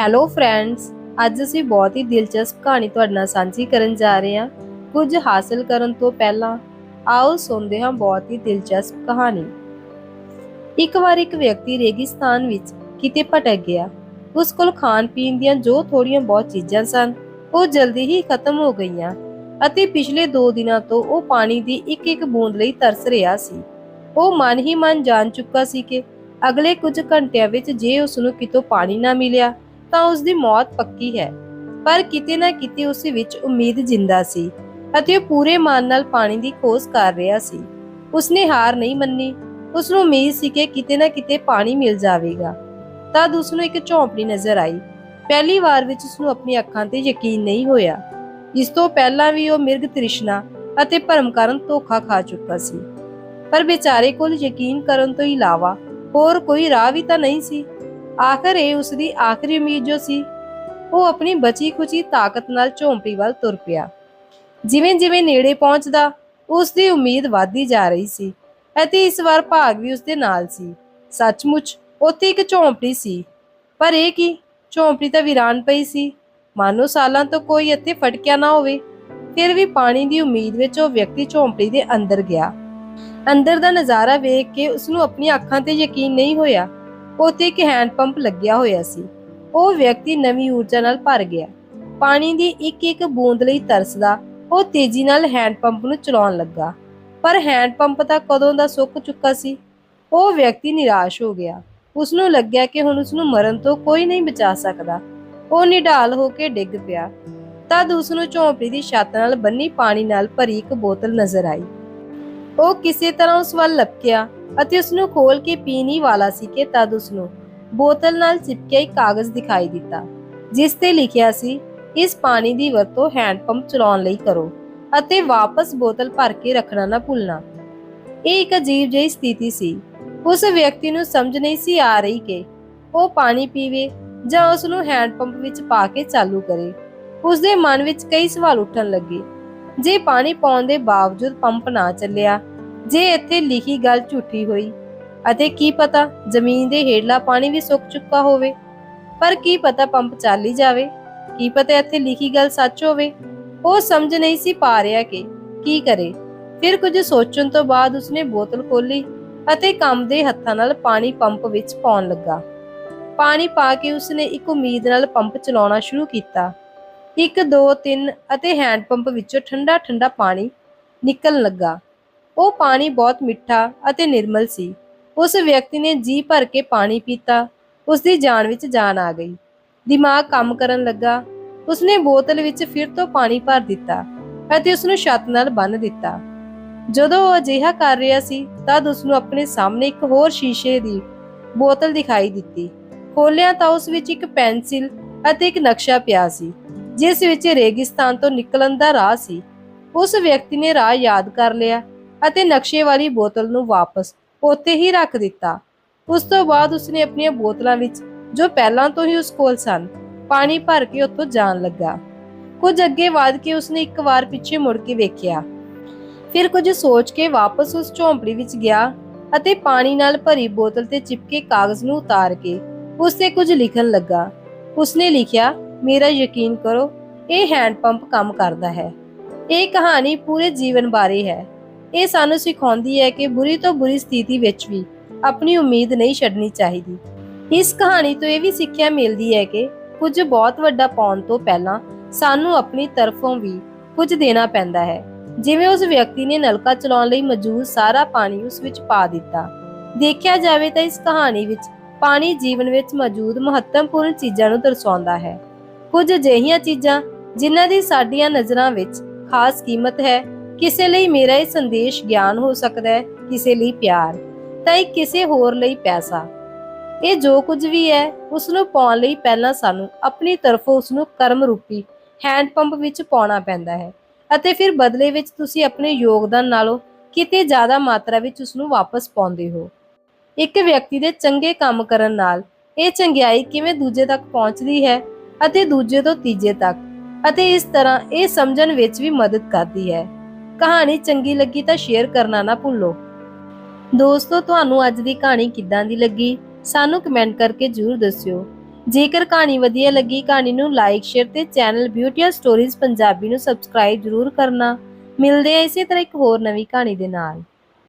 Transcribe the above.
Hello friends ਅੱਜ ਅਸੀਂ ਬਹੁਤ ਹੀ ਦਿਲਚਸਪ ਕਹਾਣੀ ਤੁਹਾਡੇ ਨਾਲ ਸਾਂਝੀ ਕਰਨ ਜਾ ਰਹੇ ਹਾਂ। ਕੁਝ ਹਾਸਲ ਕਰਨ ਤੋਂ ਪਹਿਲਾਂ ਆਓ ਸੁਣਦੇ ਹਾਂ ਬਹੁਤ ਹੀ ਦਿਲਚਸਪ ਕਹਾਣੀ। ਇੱਕ ਵਾਰ ਇੱਕ ਵਿਅਕਤੀ ਰੇਗਿਸਤਾਨ ਵਿੱਚ ਕਿਤੇ ਭਟਕ ਗਿਆ। ਉਸ ਕੋਲ ਖਾਣ ਪੀਣ ਦੀਆਂ ਜੋ ਥੋੜੀਆਂ ਬਹੁਤ ਚੀਜ਼ਾਂ ਸਨ, ਉਹ ਜਲਦੀ ਹੀ ਖਤਮ ਹੋ ਗਈਆਂ ਅਤੇ ਪਿਛਲੇ 2 ਦਿਨਾਂ ਤੋਂ ਉਹ ਪਾਣੀ ਦੀ ਇੱਕ ਇੱਕ ਬੂੰਦ ਲਈ ਤਰਸ ਰਿਹਾ ਸੀ। ਉਹ ਮਨ ਹੀ ਮਨ ਜਾਣ ਚੁੱਕਾ ਸੀ ਕਿ ਅਗਲੇ ਕੁਝ ਘੰਟਿਆਂ ਵਿੱਚ ਜੇ ਉਸ ਨੂੰ ਕਿਤੋਂ ਪਾਣੀ ਨਾ ਮਿਲਿਆ ਤਾਂ ਉਸ ਦੀ ਮੌਤ ਪੱਕੀ ਹੈ। ਪਰ ਕਿਤੇ ਨਾ ਕਿਤੇ ਉਸ ਵਿੱਚ ਉਮੀਦ ਜਿੰਦਾ ਸੀ ਅਤੇ ਉਹ ਪੂਰੇ ਮਨ ਨਾਲ ਪਾਣੀ ਦੀ ਖੋਜ ਕਰ ਰਿਹਾ ਸੀ। ਉਸਨੇ ਹਾਰ ਨਹੀਂ ਮੰਨੀ। ਉਸ ਨੂੰ ਉਮੀਦ ਸੀ ਕਿ ਕਿਤੇ ਨਾ ਕਿਤੇ ਪਾਣੀ ਮਿਲ ਜਾਵੇਗਾ। ਤਦ ਉਸ ਨੂੰ ਇੱਕ ਝੌਂਪੜੀ ਨਜ਼ਰ ਆਈ। ਪਹਿਲੀ ਵਾਰ ਵਿੱਚ ਉਸ ਨੂੰ ਆਪਣੀ ਅੱਖਾਂ ਤੇ ਯਕੀਨ ਨਹੀਂ ਹੋਇਆ। ਇਸ ਤੋਂ ਪਹਿਲਾਂ ਵੀ ਉਹ ਮਿਰਗ ਤ੍ਰਿਸ਼ਨਾ ਅਤੇ ਭਰਮ ਕਾਰਨ ਧੋਖਾ ਖਾ ਚੁੱਕਾ ਸੀ। ਪਰ ਵਿਚਾਰੇ ਕੋਲ ਯਕੀਨ ਕਰਨ ਤੋਂ ਇਲਾਵਾ ਹੋਰ ਕੋਈ ਰਾਹ ਵੀ ਤਾਂ ਨਹੀਂ ਸੀ। ਆਖਰ ਇਹ ਉਸ ਦੀ ਆਖਰੀ ਉਮੀਦ ਜੋ ਸੀ, ਉਹ ਆਪਣੀ ਬਚੀ ਖੁਚੀ ਤਾਕਤ ਨਾਲ ਝੌਂਪੜੀ ਵੱਲ ਤੁਰ ਪਿਆ। ਜਿਵੇਂ ਜਿਵੇਂ ਨੇੜੇ ਪਹੁੰਚਦਾ ਉਸ ਦੀ ਉਮੀਦ ਵਧਦੀ ਜਾ ਰਹੀ ਸੀ ਅਤੇ ਇਸ ਵਾਰ ਭਾਗ ਵੀ ਉਸ ਦੇ ਨਾਲ ਸੀ। ਸੱਚਮੁੱਚ, ਉੱਥੇ ਇੱਕ ਝੌਂਪੜੀ ਸੀ। ਪਰ ਇਹ ਕੀ? ਝੌਂਪੜੀ ਤਾਂ ਵੀਰਾਨ ਪਈ ਸੀ। ਮਾਨੋ ਸਾਲਾਂ ਤੋਂ ਕੋਈ ਇੱਥੇ ਫਟਕਿਆ ਨਾ ਹੋਵੇ। ਫਿਰ ਵੀ ਪਾਣੀ ਦੀ ਉਮੀਦ ਵਿੱਚ ਉਹ ਵਿਅਕਤੀ ਝੌਂਪੜੀ ਦੇ ਅੰਦਰ ਗਿਆ। ਅੰਦਰ ਦਾ ਨਜ਼ਾਰਾ ਵੇਖ ਕੇ ਉਸ ਨੂੰ ਆਪਣੀਆਂ ਅੱਖਾਂ ਤੇ ਯਕੀਨ ਨਹੀਂ ਹੋਇਆ ਉੱਥੇ ਇੱਕ ਹੈਂਡ ਪੰਪ ਲੱਗਿਆ ਹੋਇਆ ਸੀ। ਉਹ ਵਿਅਕਤੀ ਨਵੀਂ ਊਰਜਾ ਨਾਲ ਭਰ ਗਿਆ। ਪਾਣੀ ਦੀ ਇੱਕ ਇੱਕ ਬੂੰਦ ਲਈ ਤਰਸਦਾ, ਉਹ ਤੇਜ਼ੀ ਨਾਲ ਹੈਂਡ ਪੰਪ ਨੂੰ ਚਲਾਉਣ ਲੱਗਾ। ਪਰ ਹੈਂਡ ਪੰਪ ਤਾਂ ਕਦੋਂ ਦਾ ਸੁੱਕ ਚੁੱਕਾ ਸੀ? ਉਹ ਵਿਅਕਤੀ ਨਿਰਾਸ਼ ਹੋ ਗਿਆ। ਉਸ ਨੂੰ ਲੱਗਿਆ ਕਿ ਹੁਣ ਉਸ ਨੂੰ ਮਰਨ ਤੋਂ ਕੋਈ ਨਹੀਂ ਬਚਾ ਸਕਦਾ। ਉਹ ਨਿਢਾਲ ਹੋ ਕੇ ਡਿੱਗ ਪਿਆ। ਤਦ ਉਸ ਨੂੰ ਝੌਂਪੜੀ ਦੀ ਛੱਤ ਨਾਲ ਬੰਨੀ ਪਾਣੀ ਨਾਲ ਭਰੀ ਇੱਕ ਬੋਤਲ ਨਜ਼ਰ ਆਈ। ਉਹ ਕਿਸੇ ਤਰ੍ਹਾਂ ਉਸ ਵੱਲ ਲਪਕਿਆ। ਅਤੇ ਉਸ ਨੂੰ ਖੋਲ ਕੇ ਪੀਣ ਵਾਲਾ ਸੀ ਕਿ ਤਦ ਉਸ ਨੂੰ ਬੋਤਲ ਨਾਲ ਚਿਪਕਿਆ ਇੱਕ ਕਾਗਜ਼ ਦਿਖਾਈ ਦਿੱਤਾ, ਜਿਸ ਤੇ ਲਿਖਿਆ ਸੀ, ਇਸ ਪਾਣੀ ਦੀ ਵਰਤੋਂ ਹੈਂਡ ਪੰਪ ਚਲਾਉਣ ਲਈ ਕਰੋ ਅਤੇ ਵਾਪਸ ਬੋਤਲ ਭਰ ਕੇ ਰੱਖਣਾ ਨਾ ਭੁੱਲਣਾ। ਇਹ ਇੱਕ ਅਜੀਬ ਜਿਹੀ ਸਥਿਤੀ ਸੀ। ਉਸ ਵਿਅਕਤੀ ਨੂੰ ਸਮਝ ਨਹੀਂ ਸੀ ਆ ਰਹੀ ਕਿ ਉਹ ਪਾਣੀ ਪੀਵੇ ਜਾਂ ਉਸ ਨੂੰ ਹੈਂਡ ਪੰਪ ਵਿੱਚ ਪਾ ਕੇ ਚਾਲੂ ਕਰੇ। ਉਸ ਦੇ ਮਨ ਵਿੱਚ ਕਈ ਸਵਾਲ ਉੱਠਣ ਲੱਗੇ। ਜੇ ਪਾਣੀ ਪਾਉਣ ਦੇ ਬਾਵਜੂਦ ਪੰਪ ਨਾ ਚੱਲਿਆ ਜੇ ਇੱਥੇ ਲਿਖੀ ਗੱਲ ਝੂਠੀ ਹੋਈ, ਅਤੇ ਕੀ ਪਤਾ ਜ਼ਮੀਨ ਦੇ ਹੇਠਲਾ ਪਾਣੀ ਵੀ ਸੁੱਕ ਚੁੱਕਾ ਹੋਵੇ? ਪਰ ਕੀ ਪਤਾ ਪੰਪ ਚੱਲ ਹੀ ਜਾਵੇ? ਕੀ ਪਤਾ ਇੱਥੇ ਲਿਖੀ ਗੱਲ ਸੱਚ ਹੋਵੇ? ਉਹ ਸਮਝ ਨਹੀਂ ਸੀ ਪਾ ਰਿਹਾ ਕਿ ਕੀ ਕਰੇ। ਫਿਰ ਕੁਝ ਸੋਚਣ ਤੋਂ ਬਾਅਦ ਉਸਨੇ ਬੋਤਲ ਖੋਲੀ ਅਤੇ ਕੰਮ ਦੇ ਹੱਥਾਂ ਨਾਲ ਪਾਣੀ ਪੰਪ ਵਿੱਚ ਪਾਉਣ ਲੱਗਾ। ਪਾਣੀ ਪਾ ਕੇ ਉਸਨੇ ਇੱਕ ਉਮੀਦ ਨਾਲ ਪੰਪ ਚਲਾਉਣਾ ਸ਼ੁਰੂ ਕੀਤਾ। 1 2 3 ਅਤੇ ਹੈਂਡ ਪੰਪ ਵਿੱਚੋਂ ਠੰਡਾ ਠੰਡਾ ਪਾਣੀ ਨਿਕਲਣ ਲੱਗਾ। ਉਹ ਪਾਣੀ ਬਹੁਤ ਮਿੱਠਾ ਅਤੇ ਨਿਰਮਲ ਸੀ। ਉਸ ਵਿਅਕਤੀ ਨੇ ਜੀ ਭਰ ਕੇ ਪਾਣੀ ਪੀਤਾ। ਉਸ ਦੀ ਜਾਨ ਵਿੱਚ ਜਾਨ ਆ ਗਈ। ਦਿਮਾਗ ਕੰਮ ਕਰਨ ਲੱਗਾ। ਉਸਨੇ ਬੋਤਲ ਵਿੱਚ ਫਿਰ ਤੋਂ ਪਾਣੀ ਭਰ ਦਿੱਤਾ ਅਤੇ ਉਸ ਨੂੰ ਛੱਤ ਨਾਲ ਬੰਨ੍ਹ ਦਿੱਤਾ। ਜਦੋਂ ਉਹ ਅਜਿਹਾ ਕਰ ਰਿਹਾ ਸੀ, ਤਦ ਉਸ ਨੂੰ ਆਪਣੇ ਸਾਹਮਣੇ ਇੱਕ ਹੋਰ ਸ਼ੀਸ਼ੇ ਦੀ ਬੋਤਲ ਦਿਖਾਈ ਦਿੱਤੀ। ਖੋਲਿਆ ਤਾਂ ਉਸ ਵਿੱਚ ਇੱਕ ਪੈਨਸਿਲ ਅਤੇ ਇੱਕ ਨਕਸ਼ਾ ਪਿਆ ਸੀ, ਜਿਸ ਵਿੱਚ ਰੇਗਿਸਤਾਨ ਤੋਂ ਨਿਕਲਣ ਦਾ ਰਾਹ ਸੀ। ਉਸ ਵਿਅਕਤੀ ਨੇ ਰਾਹ ਯਾਦ ਕਰ ਲਿਆ ਅਤੇ ਨਕਸ਼ੇ ਵਾਲੀ ਬੋਤਲ ਨੂੰ ਵਾਪਸ ਉੱਥੇ ਹੀ ਰੱਖ ਦਿੱਤਾ। ਉਸ ਤੋਂ ਬਾਅਦ ਉਸਨੇ ਆਪਣੀਆਂ ਬੋਤਲਾਂ ਵਿੱਚ, ਜੋ ਪਹਿਲਾਂ ਤੋਂ ਹੀ ਉਸ ਕੋਲ ਸਨ, ਪਾਣੀ ਭਰ ਕੇ ਉੱਥੋਂ ਜਾਣ ਲੱਗਾ। ਕੁਝ ਅੱਗੇ ਵਧ ਕੇ ਉਸਨੇ ਇੱਕ ਵਾਰ ਪਿੱਛੇ ਮੁੜ ਕੇ ਵੇਖਿਆ। ਫਿਰ ਕੁਝ ਸੋਚ ਕੇ ਵਾਪਸ ਉਸ ਝੌਂਪੜੀ ਵਿੱਚ ਗਿਆ ਅਤੇ ਪਾਣੀ ਨਾਲ ਭਰੀ ਬੋਤਲ ਤੇ ਚਿਪਕੇ ਕਾਗਜ਼ ਨੂੰ ਉਤਾਰ ਕੇ ਉਸ ਤੇ ਕੁਝ ਲਿਖਣ ਲੱਗਾ। ਉਸਨੇ ਲਿਖਿਆ, ਮੇਰਾ ਯਕੀਨ ਕਰੋ, ਇਹ ਹੈਂਡ ਪੰਪ ਕੰਮ ਕਰਦਾ ਹੈ। ਇਹ ਕਹਾਣੀ ਪੂਰੇ ਜੀਵਨ ਬਾਰੇ ਹੈ। ਇਹ ਸਾਨੂੰ ਸਿਖਾਉਂਦੀ ਹੈ ਕਿ ਬੁਰੀ ਤੋਂ ਬੁਰੀ ਸਥਿਤੀ ਵਿੱਚ ਵੀ ਆਪਣੀ ਉਮੀਦ ਨਹੀਂ ਛੱਡਣੀ ਚਾਹੀਦੀ। ਇਸ ਕਹਾਣੀ ਤੋਂ ਇਹ ਵੀ ਸਿੱਖਿਆ ਮਿਲਦੀ ਹੈ ਕਿ ਕੁਝ ਬਹੁਤ ਵੱਡਾ ਪਾਉਣ ਤੋਂ ਪਹਿਲਾਂ ਸਾਨੂੰ ਆਪਣੀ ਤਰਫੋਂ ਵੀ ਕੁਝ ਦੇਣਾ ਪੈਂਦਾ ਹੈ। ਜਿਵੇਂ ਉਸ ਵਿਅਕਤੀ ਨੇ ਨਲਕਾ ਚਲਾਉਣ ਲਈ ਮੌਜੂਦ ਸਾਰਾ ਪਾਣੀ ਉਸ ਵਿੱਚ ਪਾ ਦਿੱਤਾ। ਦੇਖਿਆ ਜਾਵੇ ਤਾਂ ਇਸ ਕਹਾਣੀ ਵਿੱਚ ਪਾਣੀ ਜੀਵਨ ਵਿੱਚ ਮੌਜੂਦ ਮਹੱਤਵਪੂਰਨ ਚੀਜ਼ਾਂ ਨੂੰ ਦਰਸਾਉਂਦਾ ਹੈ। ਕੁਝ ਅਜਿਹੀਆਂ ਚੀਜ਼ਾਂ ਜਿਨ੍ਹਾਂ ਦੀ ਸਾਡੀਆਂ ਨਜ਼ਰਾਂ ਵਿੱਚ ਖਾਸ ਕੀਮਤ ਹੈ ਕਿਸੇ ਲਈ ਮੇਰਾ ਇਹ ਸੰਦੇਸ਼ ਗਿਆਨ ਹੋ ਸਕਦਾ ਹੈ, ਕਿਸੇ ਲਈ ਪਿਆਰ। ਤਾਂ ਇਹ ਕਿਸੇ ਹੋਰ ਲਈ ਪੈਸਾ। ਇਹ ਜੋ ਕੁਝ ਵੀ ਹੈ ਉਸ ਨੂੰ ਪਾਉਣ ਲਈ ਪਹਿਲਾਂ ਸਾਨੂੰ ਆਪਣੀ ਤਰਫੋਂ ਉਸ ਨੂੰ ਕਰਮ ਰੂਪੀ ਹੈਂਡ ਪੰਪ ਵਿੱਚ ਪਾਉਣਾ ਪੈਂਦਾ ਹੈ ਅਤੇ ਫਿਰ ਬਦਲੇ ਵਿੱਚ ਤੁਸੀਂ ਆਪਣੇ ਯੋਗਦਾਨ ਨਾਲੋਂ ਕਿਤੇ ਜ਼ਿਆਦਾ ਮਾਤਰਾ ਵਿੱਚ ਉਸ ਨੂੰ ਵਾਪਸ ਪਾਉਂਦੇ ਹੋ। ਇੱਕ ਵਿਅਕਤੀ ਦੇ ਚੰਗੇ ਕੰਮ ਕਰਨ ਨਾਲ ਇਹ ਚੰਗਿਆਈ ਕਿਵੇਂ ਦੂਜੇ ਤੱਕ ਪਹੁੰਚਦੀ ਹੈ ਅਤੇ ਦੂਜੇ ਤੋਂ ਤੀਜੇ ਤੱਕ ਅਤੇ ਇਸ ਤਰ੍ਹਾਂ ਇਹ ਸਮਝਣ ਵਿੱਚ ਵੀ ਮਦਦ ਕਰਦੀ ਹੈ। ਕਹਾਣੀ ਚੰਗੀ ਲੱਗੀ ਤਾਂ ਸ਼ੇਅਰ ਕਰਨਾ ਨਾ ਭੁੱਲੋ। ਦੋਸਤੋ, ਤੁਹਾਨੂੰ ਅੱਜ ਦੀ ਕਹਾਣੀ ਕਿੱਦਾਂ ਦੀ ਲੱਗੀ? ਸਾਨੂੰ ਕਮੈਂਟ ਕਰਕੇ ਜਰੂਰ ਦੱਸਿਓ। ਜੇਕਰ ਕਹਾਣੀ ਵਧੀਆ ਲੱਗੀ, ਕਹਾਣੀ ਨੂੰ ਲਾਈਕ, ਸ਼ੇਅਰ ਤੇ ਚੈਨਲ ਬਿਊਟੀਆ ਸਟੋਰੀਜ਼ ਪੰਜਾਬੀ ਨੂੰ ਸਬਸਕ੍ਰਾਈਬ ਜ਼ਰੂਰ ਕਰਨਾ। ਮਿਲਦੇ ਆ ਇਸੇ ਤਰ੍ਹਾਂ ਇੱਕ ਹੋਰ ਨਵੀਂ ਕਹਾਣੀ ਦੇ ਨਾਲ।